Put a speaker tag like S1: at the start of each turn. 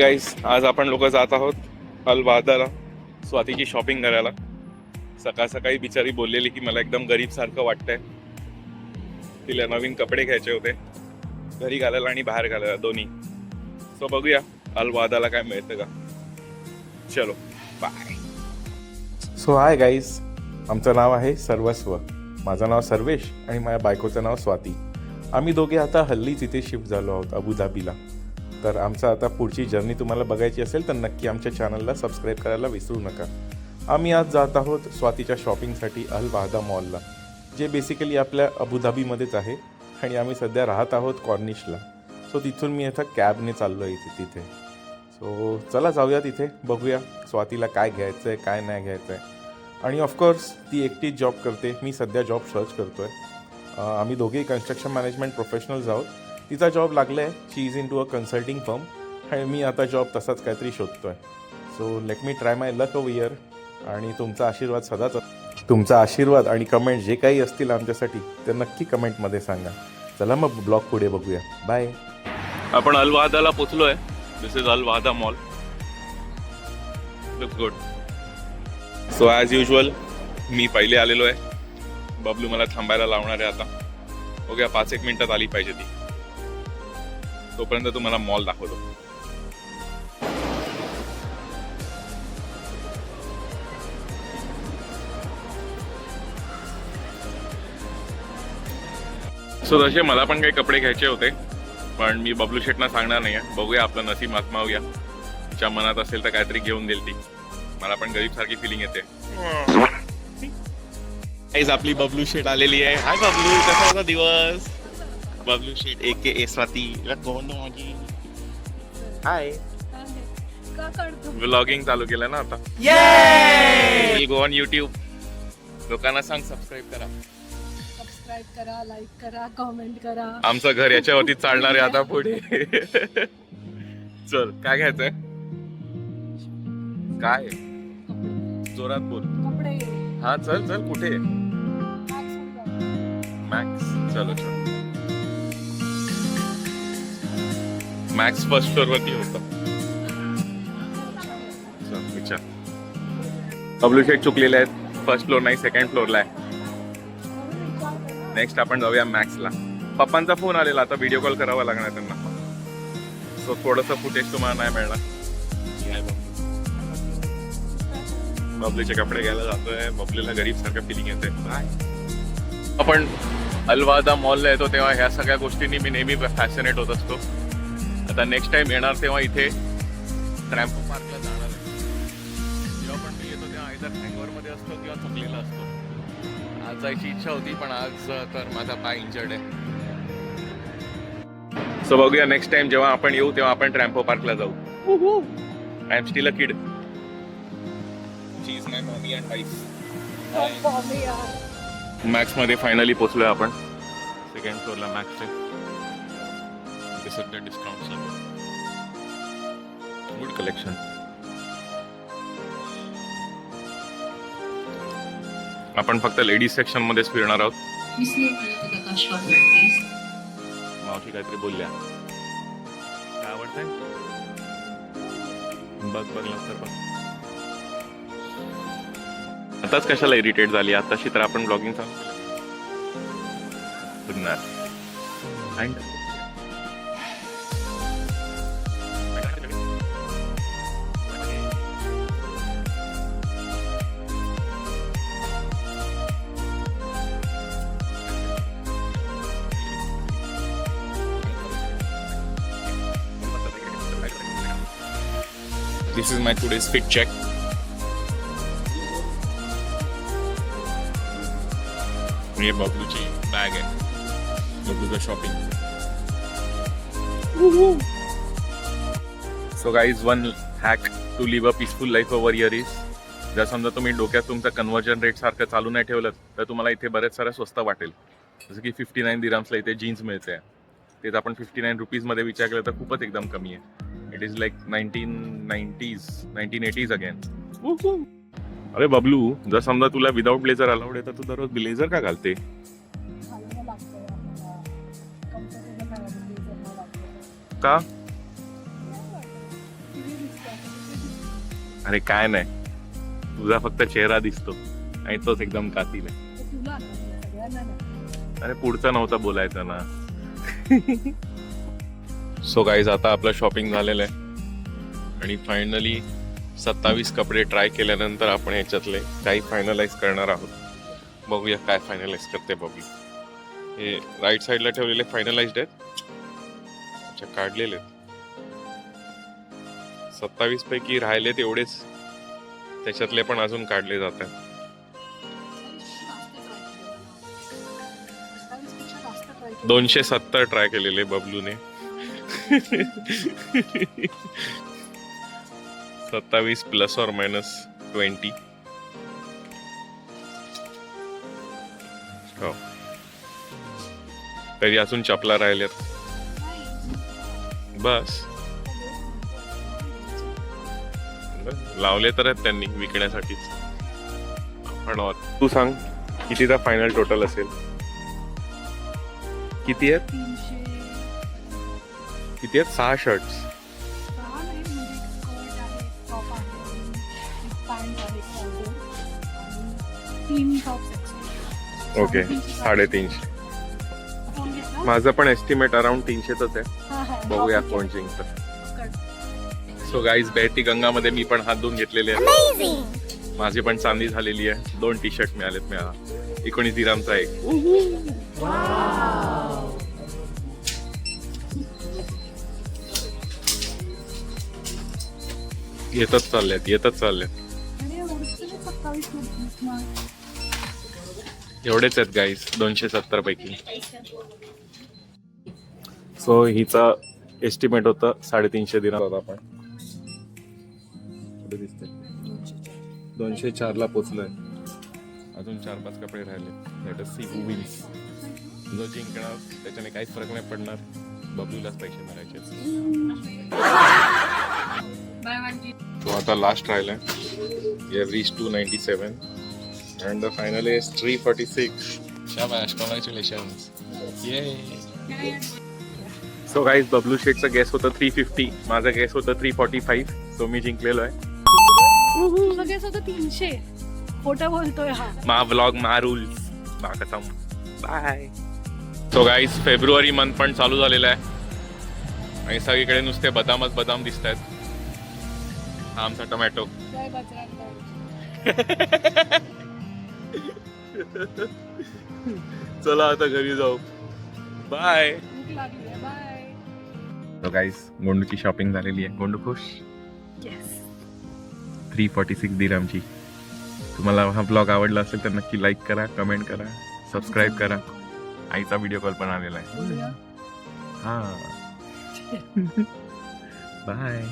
S1: गाईस आज आपण लोक जात आहोत अलवादाला स्वातीची शॉपिंग करायला. सकाळ सकाळी बिचारी बोललेली की मला एकदम गरीब सारखं वाटतंय. तिला नवीन कपडे घ्यायचे होते. घरी घालायला आणि बाहेर घालायला दोन्ही. सो बघूया अल वादाला काय मिळतं का. चलो बाय सो हाय गाईज आमचं नाव आहे सर्वस्व. माझं नाव सर्वेश आणि माझ्या बायकोचं नाव स्वाती. आम्ही दोघे आता हल्लीच इथे शिफ्ट झालो आहोत अबुधाबीला. तर आमचं आता पुढची जर्नी तुम्हाला बघायची असेल तर नक्की आमच्या चॅनलला सबस्क्राईब करायला विसरू नका. आम्ही आज जात आहोत स्वातीच्या शॉपिंगसाठी अल वाहदा मॉलला जे बेसिकली आपल्या अबुधाबीमध्येच आहे आणि आम्ही सध्या राहत आहोत कॉर्निशला सो तिथून मी आता कॅबने चाललो आहे इथे तिथे. सो चला जाऊया तिथे बघूया स्वातीला काय घ्यायचं आहे काय नाही घ्यायचं आहे आणि ऑफकोर्स ती एकटीच जॉब करते. मी सध्या जॉब सर्च करतो आहे आम्ही दोघेही कन्स्ट्रक्शन मॅनेजमेंट प्रोफेशनल्स आहोत. तिचा जॉब लागला आहे she is into a consulting firm आणि मी आता जॉब तसाच काहीतरी शोधतो आहे so let me try my luck a year आणि तुमचा आशीर्वाद सदाच तुमचा आशीर्वाद आणि कमेंट जे काही असतील आमच्यासाठी ते नक्की कमेंटमध्ये सांगा. चला मग ब्लॉग पुढे बघूया. बाय आपण अलवादाला पोचलोय. This is Al Wahda mall look good so as usual मी पहिले आलेलो आहे बबलू मला थांबायला लावणार आहे आता. ओके पाच एक मिनिटात आली पाहिजे ती. तोपर्यंत तुम्हाला मॉल दाखवतो. सो तसे मला पण काही कपडे घ्यायचे होते पण मी बबलू शेटना सांगणार नाही आहे बघूया आपलं नसीब आत्मावूया तिच्या मनात असेल तर काहीतरी घेऊन देईल ती. मला पण गरीब सारखी फिलिंग येते आपली बबलू शेट आलेली आहे. हाय बबलू. कसा होता दिवस? बबलू शेट एक ए स्वाती कोण माझी हाय व्लॉगिंग चालू केलं ना आता गो ऑन युट्यूब लोकांना सांग सबस्क्राईब करा
S2: सबस्क्राईब करा लाईक करा कमेंट करा
S1: आमचं घर याच्यावरती चालणार आहे आता पुढे. चल काय घ्यायचंय? काय? जोरात बोल.
S2: कपडे.
S1: हा चल चल कुठे. मॅक्स चलो चल. मॅक्स फर्स्ट फ्लोअर वरती होतं. विचार. बबलू शेट चुकलेले आहेत. फर्स्ट फ्लोअर नाही सेकंड फ्लोअरला आहे. नेक्स्ट आपण जाऊया मॅक्सला पप्पांचा फोन आलेला आता व्हिडिओ कॉल करावा लागणार त्यांना. सो थोडंसं फुटेज तुम्हाला नाही मिळणार. बबलीचे कपडे घ्यायला जातोय. बबलीला गरीब सारखं फिलिंग येते आपण अलवादा मॉलला येतो तेव्हा ह्या सगळ्या गोष्टींनी मी नेहमी फॅसिनेट होत असतो. आता नेक्स्ट टाइम येणार तेव्हा इथे ट्रॅम्पो पार्कला जाणार आहे. जेव्हा पण मी येतो तेव्हा आयदर हँगवरमध्ये असतो किंवा थकलेला असतो. आज जायची इच्छा होती पण आज तर माझा पाय इंजर्ड आहे. सो बघूया नेक्स्ट टाइम जेव्हा आपण येऊ तेव्हा आपण ट्रॅम्पो पार्कला जाऊ. I am still a kid my mommy and wife. मॅक्समध्ये finally पोहोचलोय आपण. सेकंड फ्लोअरला मॅक्सचे इथे सध्या डिस्काउंट चालू गुड कलेक्शन आपण फक्त लेडीज सेक्शन मध्येच फिरणार आहोत.
S3: तो
S1: मावशी काहीतरी बोलल्या. काय आवडतंय? बघ बघ बघ. आताच कशाला इरिटेट झाली? आताशी तर आपण ब्लॉगिंग चालू. And- This is my today's fit check. ये बबलूची बॅग आहे. बबलूचं shopping so guys one hack to live a peaceful life over year is जर समजा तुम्ही डोक्यात तुमचं कन्व्हर्जन रेट सारखं चालू नाही ठेवलं तर तुम्हाला इथे बरेच साऱ्या स्वस्त वाटेल. जसं की फिफ्टी नाईन दिराम्सला इथे जीन्स मिळते. तेच आपण फिफ्टी नाईन रुपीजमध्ये विचार केला तर खूपच एकदम कमी आहे. It is like nineteen nineties nineteen eighties again अरे बबलू जर समजा तुला विदाऊट ब्लेझर अलाउड आहे तर तू दररोज ब्लेझर का घालते
S2: घालायला लागतंय आपल्याला. नाही वाटत blazer
S1: का
S2: नाही वाटत.
S1: अरे काय नाही तुझा फक्त चेहरा दिसतो आणि तोच एकदम कातील आहे
S2: ते तुला नाही, सगळ्यांना नाही.
S1: अरे पुढचा नव्हता बोलायचा ना सो गाईज आता आपलं शॉपिंग झालेलं आहे. आणि फायनली सत्तावीस कपडे ट्राय केल्यानंतर आपण ह्याच्यातले काही फायनलाइज करणार आहोत. बघूया काय फायनलाइज करते बघू हे राईट साईडला ठेवलेले फायनलाइज्ड आहेत. अच्छा काढलेले सत्तावीस पैकी राहिलेत एवढेच. त्याच्यातले पण अजून काढले जात आहेत दोनशे सत्तर ट्राय केलेले बबलूने. सत्तावीस प्लस और मायनस ट्वेंटी हो. तरी अजून चपला राहिल्यात. बस. लावले तर आहेत त्यांनी विकण्यासाठीच. पण हो, तू सांग कितीचा फायनल टोटल असेल? किती आहेत? किती आहेत सहा शर्ट्स ओके साडेतीनशे. माझं पण एस्टिमेट अराउंड तीनशेच आहे. बघूया कोण जिंकतं. सो गाईज बेटी गंगामध्ये मी पण हात धुवून घेतलेले आहे माझी पण चांदी झालेली आहे. दोन टी शर्ट मिळालेत मला एकोणीस दिरामचा एक. येतच चालल्यात येतच चालल्यात.
S2: एवढंच
S1: आहेत गाईज दोनशे सत्तर पैकी. सो हिचा एस्टिमेट होतं साडेतीनशे दिनार होता आपण. दोनशे चारला पोचलोय. अजून चार पाच कपडे राहिले. लेट सी हू विन्स जो जिंकणार त्याच्याने काहीच फरक नाही पडणार. बबलूलाच पैसे मारायचे तो आता लास्ट राहिलाय you reach to ninety seven and the final is three forty six शाबाश सो गाईज बबलू शेटचं गॅस होतं थ्री फिफ्टी माझं गॅस होतं थ्री फॉर्टी फाईव्ह सो मी जिंकलेलो आहे.
S2: होतं तीनशे. खोटं बोलतोय हा.
S1: मा व्लॉग मा रूल्स कसा bye so guys February month पण चालू झालेला आहे. आणि सगळीकडे नुसते बदामच बदाम दिसत आहेत हा आमचा टोमॅटो चला आता घरी जाऊ. बाय
S2: भूक लागली आहे. बाय
S1: सो गाईज गोंडूची शॉपिंग झालेली आहे. गोंडू खुश?
S2: येस
S1: थ्री फॉर्टी सिक्स दिरामची. तुम्हाला हा ब्लॉग आवडला असेल तर नक्की लाईक करा कमेंट करा सबस्क्राईब करा. आईचा व्हिडिओ कॉल पण आलेला आहे. हा. बाय